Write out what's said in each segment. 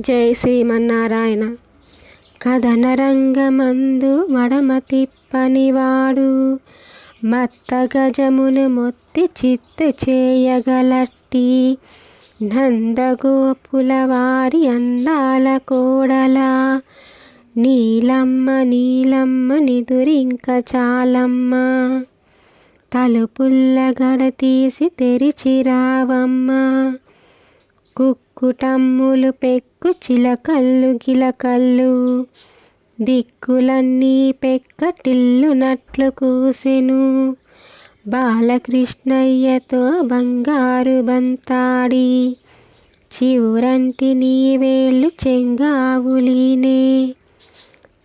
జై శ్రీమన్నారాయణ. కథన రంగమందు మడమ తిప్పనివాడు మత్త గజమును మొత్తి చిత్తు చేయగలట్టి నందగోపుల వారి అందాల కోడలా నీలమ్మ నీలమ్మ నిదురింక చాలమ్మ తలుపుల్ల గడ తీసి తెరిచిరావమ్మ కుక్కుటమ్ములు పెక్కు చిలకల్లు గిలకల్లు. దిక్కులన్నీ పెక్కటిల్లునట్లు కూసెను. బాలకృష్ణయ్యతో బంగారు బంతాడి. చివురంటి నీవేళ్ళు చెంగావులీనే.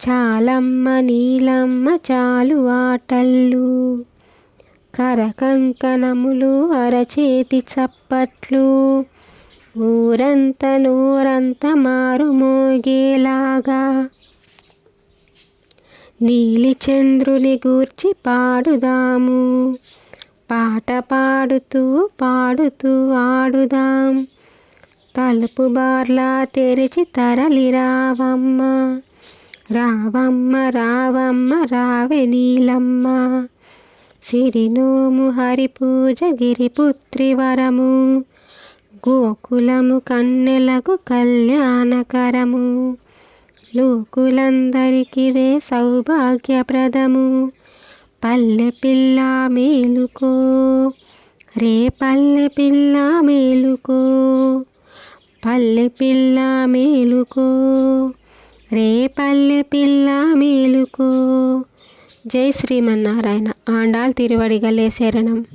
చాలమ్మ నీలమ్మ చాలు ఆటల్లు. కరకంకణములు అరచేతి చప్పట్లు. ఊరంత నూరంత మారుమోగేలాగా నీలిచంద్రుని గూర్చి పాడుదాము. పాట పాడుతూ పాడుతూ ఆడుదాం. తలుపు బార్లా తెరిచి తరలి రావమ్మ. రావమ్మ రావమ్మ రావె నీలమ్మ. సిరినోము హరిపూజ గిరిపుత్రి వరము. గోకులము కన్నెలకు కళ్యాణకరము. లోకులందరికిదే సౌభాగ్యప్రదము. పల్లె పిల్ల మేలుకో రే పల్లె పిల్ల మేలుకో పల్లె పిల్ల మేలుకో రే పల్లె పిల్ల మేలుకో. జై శ్రీమన్నారాయణ. ఆండాల్ తిరువడిగలే శరణం.